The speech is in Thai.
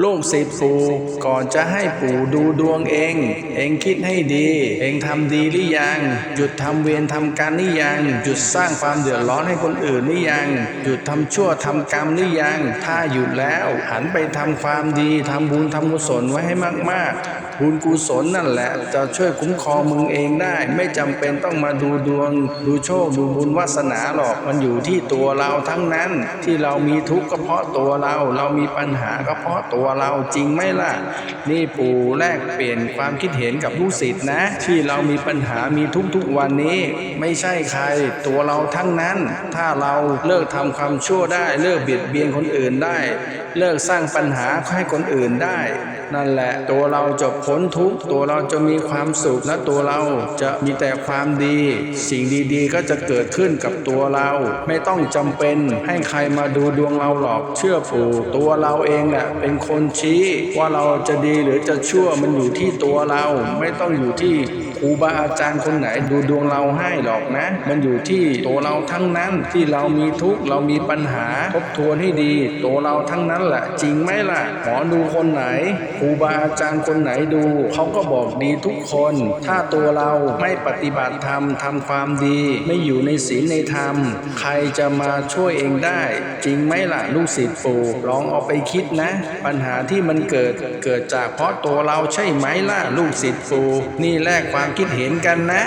ลูกศิษย์ปู่ก่อนจะให้ปู่ดูดวงเอง เองคิดให้ดี เองทำดีหรือยัง หยุดทำเวรทำการหรือยัง หยุดสร้างความเดือดร้อนให้คนอื่นหรือยัง หยุดทำชั่วทำกรรมหรือยัง ถ้าหยุดแล้ว หันไปทำความดีทำบุญทำกุศลไว้ให้มากๆ บุญกุศลนั่นแหละ จะช่วยคุ้มครองมึงเองได้ ไม่จำเป็นต้องมาดูดวง ดูโชคดูบุญวาสนาหรอก มันอยู่ที่ตัวเราทั้งนั้น ที่เรามีทุกข์ก็เพราะตัวเรา เรามีปัญหาก็เพราะตัววเราจริงไหมล่ะ นี่ปู่แลกเปลี่ยนความคิดเห็นกับลูกศิษย์นะ ที่เรามีปัญหามีทุกๆวันนี้ ไม่ใช่ใคร ตัวเราทั้งนั้น ถ้าเราเลิกทำความชั่วได้เลิกเบียดเบียนคนอื่นได้ เลิกสร้างปัญหาให้คนอื่นได้ นั่นแหละตัวเราจะพ้นทุกตัวเราจะมีความสุขและตัวเราจะมีแต่ความดี สิ่งดีๆ ก็จะเกิดขึ้นกับตัวเราไม่ต้องจำเป็นให้ใครมาดูดวงเราหรอกเชื่อปู่ตัวเราเองแหละเป็นคนคนชี้ว่าเราจะดีหรือจะชั่วมันอยู่ที่ตัวเรา ไม่ต้องอยู่ที่ รูบาอาจารย์คนไหนดูดวงเราให้หรอกนะ มันอยู่ที่ตัวเราทั้งนั้นที่เรามีทุกข์เรามีปัญหาทบทวนให้ดี ตัวเราทั้งนั้นแหละจริงไหมล่ะหมอดูคนไหนครูบาอาจารย์คนไหนดูเขาก็บอกดีทุกคน ถ้าตัวเราไม่ปฏิบัติธรรมทำความดี ไม่อยู่ในศีลในธรรม ใครจะมาช่วยเองได้ จริงไหมล่ะลูกศิษย์ปู่ลองเอาไปคิดนะ ปัญหาที่มันเกิดเกิดจากเพราะตัวเราใช่ไหมล่ะลูกศิษย์ปู่นี่แลกความความคิดเห็นกันนะ